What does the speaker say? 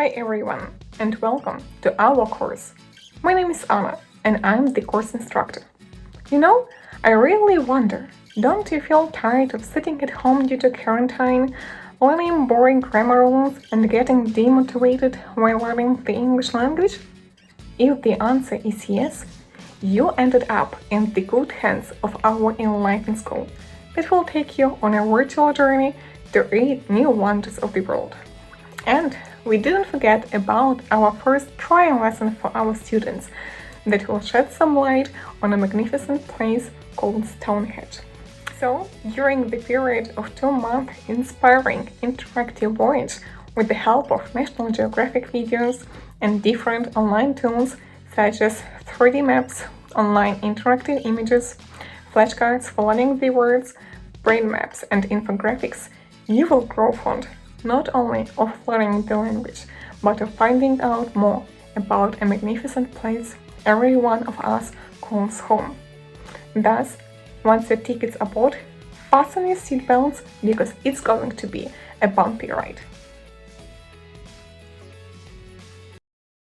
Hi everyone, and welcome to our course. My name is Anna, and I'm the course instructor. You know, I really wonder don't you feel tired of sitting at home due to quarantine, learning boring grammar rules, and getting demotivated while learning the English language? If the answer is yes, you ended up in the good hands of our enlightening school that will take you on a virtual journey to read new wonders of the world. And we didn't forget about our first trial lesson for our students that will shed some light on a magnificent place called Stonehenge. So, during the period of two month inspiring interactive voyage with the help of National Geographic videos and different online tools such as 3D maps, online interactive images, flashcards for learning the words, brain maps, and infographics, you will grow fond not only of learning the language, but of finding out more about a magnificent place every one of us calls home. Thus, once the tickets are bought, fasten your seatbelts because it's going to be a bumpy ride.